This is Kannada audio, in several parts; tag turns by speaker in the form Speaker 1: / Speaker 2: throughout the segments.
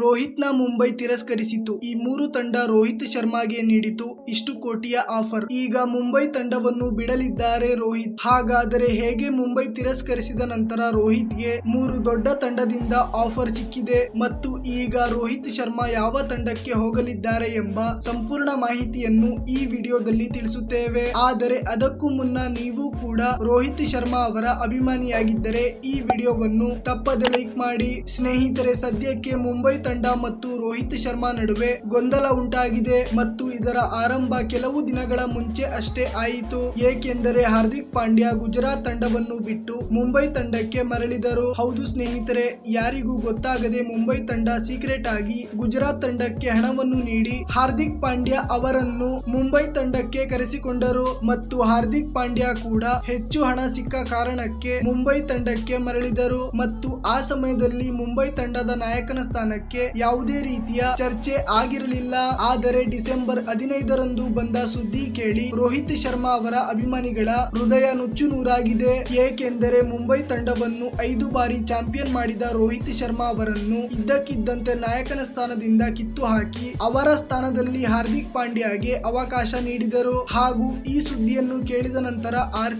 Speaker 1: ರೋಹಿತ್ನ ಮುಂಬೈ ತಿರಸ್ಕರಿಸಿತು. ಈ ಮೂರು ತಂಡ ರೋಹಿತ್ ಶರ್ಮಾಗೆ ನೀಡಿತು. ಇಷ್ಟು ಕೋಟಿಯ ಆಫರ್. ಈಗ ಮುಂಬೈ ತಂಡವನ್ನು ಬಿಡಲಿದ್ದಾರೆ ರೋಹಿತ್. ಹಾಗಾದರೆ ಹೇಗೆ ಮುಂಬೈ ತಿರಸ್ಕರಿಸಿದ ನಂತರ ರೋಹಿತ್ಗೆ ಮೂರು ದೊಡ್ಡ ತಂಡದಿಂದ ಆಫರ್ ಸಿಕ್ಕಿದೆ? ಮತ್ತು ಈಗ ರೋಹಿತ್ ಶರ್ಮಾ ಯಾವ ತಂಡಕ್ಕೆ ಹೋಗಲಿದ್ದಾರೆ ಎಂಬ ಸಂಪೂರ್ಣ ಮಾಹಿತಿಯನ್ನು ಈ ವಿಡಿಯೋದಲ್ಲಿ ತಿಳಿಸುತ್ತೇವೆ. ಆದರೆ ಅದಕ್ಕೂ ಮುನ್ನ ನೀವು ಕೂಡ ರೋಹಿತ್ ಶರ್ಮಾ ಅವರ ಅಭಿಮಾನಿಯಾಗಿದ್ದರೆ ಈ ವಿಡಿಯೋವನ್ನು ತಪ್ಪದೆ ಲೈಕ್ ಮಾಡಿ. ಸ್ನೇಹಿತರೆ, ಸದ್ಯಕ್ಕೆ ಮುಂಬೈ ತಂಡ ಮತ್ತು ರೋಹಿತ್ ಶರ್ಮಾ ನಡುವೆ ಗೊಂದಲ ಉಂಟಾಗಿದೆ ಮತ್ತು ಇದರ ಆರಂಭ ಕೆಲವು ದಿನಗಳ ಮುಂಚೆ ಅಷ್ಟೇ ಆಯಿತು. ಏಕೆಂದರೆ ಹಾರ್ದಿಕ್ ಪಾಂಡ್ಯ ಗುಜರಾತ್ ತಂಡವನ್ನು ಬಿಟ್ಟು ಮುಂಬೈ ತಂಡಕ್ಕೆ ಮರಳಿದರು. ಹೌದು ಸ್ನೇಹಿತರೆ, ಯಾರಿಗೂ ಗೊತ್ತಾಗದೆ ಮುಂಬೈ ತಂಡ ಸೀಕ್ರೆಟ್ ಆಗಿ ಗುಜರಾತ್ ತಂಡಕ್ಕೆ ಹಣವನ್ನು ನೀಡಿ ಹಾರ್ದಿಕ್ ಪಾಂಡ್ಯ ಅವರನ್ನು ಮುಂಬೈ ತಂಡಕ್ಕೆ ಕರೆಸಿಕೊಂಡರು ಮತ್ತು ಹಾರ್ದಿಕ್ ಪಾಂಡ್ಯ ಕೂಡ ಹೆಚ್ಚು ಹಣ ಸಿಕ್ಕ ಕಾರಣಕ್ಕೆ ಮುಂಬೈ ತಂಡಕ್ಕೆ ಮರಳಿದರು ಮತ್ತು ಆ ಸಮಯದಲ್ಲಿ ಮುಂಬೈ ತಂಡದ ನಾಯಕನ ಸ್ಥಾನಕ್ಕೆ ಯಾವುದೇ ರೀತಿಯ ಚರ್ಚೆ ಆಗಿರಲಿಲ್ಲ. ಆದರೆ ಡಿಸೆಂಬರ್ ಹದಿನೈದರಂದು ಬಂದ ಸುದ್ದಿ ಕೇಳಿ ರೋಹಿತ್ ಶರ್ಮಾ ಅವರ ಅಭಿಮಾನಿಗಳ ಹೃದಯ ನುಚ್ಚು ನೂರಾಗಿದೆ. ಏಕೆಂದರೆ ಮುಂಬೈ ತಂಡವನ್ನು ಐದು ಬಾರಿ ಚಾಂಪಿಯನ್ ಮಾಡಿದ ರೋಹಿತ್ ಶರ್ಮಾ ಅವರನ್ನು ಇದ್ದಕ್ಕಿದ್ದಂತೆ ನಾಯಕನ ಸ್ಥಾನದಿಂದ ಕಿತ್ತು ಹಾಕಿ ಅವರ ಸ್ಥಾನದಲ್ಲಿ ಹಾರ್ದಿಕ್ ಪಾಂಡ್ಯಗೆ ಅವಕಾಶ ನೀಡಿದರು. ಹಾಗೂ ಈ ಸುದ್ದಿಯನ್ನು ಕೇಳಿದ ನಂತರ ಆರ್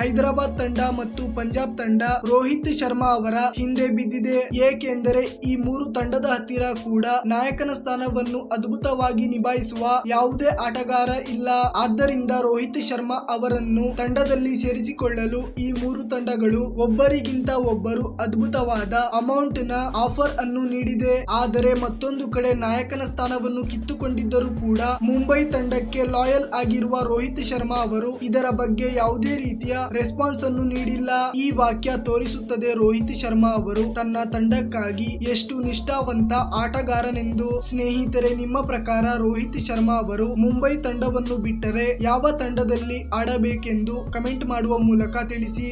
Speaker 1: ಹೈದರಾಬಾದ್ ತಂಡ ಮತ್ತು ಪಂಜಾಬ್ ತಂಡ ರೋಹಿತ್ ಶರ್ಮಾ ಅವರ ಹಿಂದೆ ಬಿದ್ದಿದೆ. ಏಕೆಂದರೆ ಈ ಮೂರು ತಂಡದ ಹತ್ತಿರ ಕೂಡ ನಾಯಕನ ಸ್ಥಾನವನ್ನು ಅದ್ಭುತವಾಗಿ ನಿಭಾಯಿಸುವ ಯಾವುದೇ ಆಟಗಾರ ಇಲ್ಲ. ಆದ್ದರಿಂದ ರೋಹಿತ್ ಶರ್ಮಾ ಅವರನ್ನು ತಂಡದಲ್ಲಿ ಸೇರಿಸಿಕೊಳ್ಳಲು ಈ ಮೂರು ತಂಡಗಳು ಒಬ್ಬರಿಗಿಂತ ಒಬ್ಬರು ಅದ್ಭುತವಾದ ಅಮೌಂಟ್ನ ಆಫರ್ ಅನ್ನು ನೀಡಿದೆ. ಆದರೆ ಮತ್ತೊಂದು ಕಡೆ ನಾಯಕನ ಸ್ಥಾನವನ್ನು ಕಿತ್ತುಕೊಂಡಿದ್ದರೂ ಕೂಡ ಮುಂಬೈ ತಂಡಕ್ಕೆ ಲಾಯಲ್ ಆಗಿರುವ ರೋಹಿತ್ ಶರ್ಮಾ ಅವರು ಇದರ ಬಗ್ಗೆ ಯಾವುದೇ ರೀತಿಯ ರೆಸ್ಪಾನ್ಸ್ ಅನ್ನು ನೀಡಿಲ್ಲ. ಈ ವಾಕ್ಯ ತೋರಿಸುತ್ತದೆ. ರೋಹಿತ್ ಶರ್ಮಾ ಅವರು ತನ್ನ ತಂಡಕ್ಕಾಗಿ ಎಷ್ಟು ನಿಷ್ಠಾವಂತ ಆಟಗಾರನೆಂದು ಸ್ನೇಹಿತರೆ, ನಿಮ್ಮ ಪ್ರಕಾರ ರೋಹಿತ್ ಶರ್ಮಾ ಅವರು ಮುಂಬೈ ತಂಡವನ್ನು ಬಿಟ್ಟರೆ ಯಾವ ತಂಡದಲ್ಲಿ ಆಡಬೇಕೆಂದು ಕಮೆಂಟ್ ಮಾಡುವ ಮೂಲಕ ತಿಳಿಸಿ.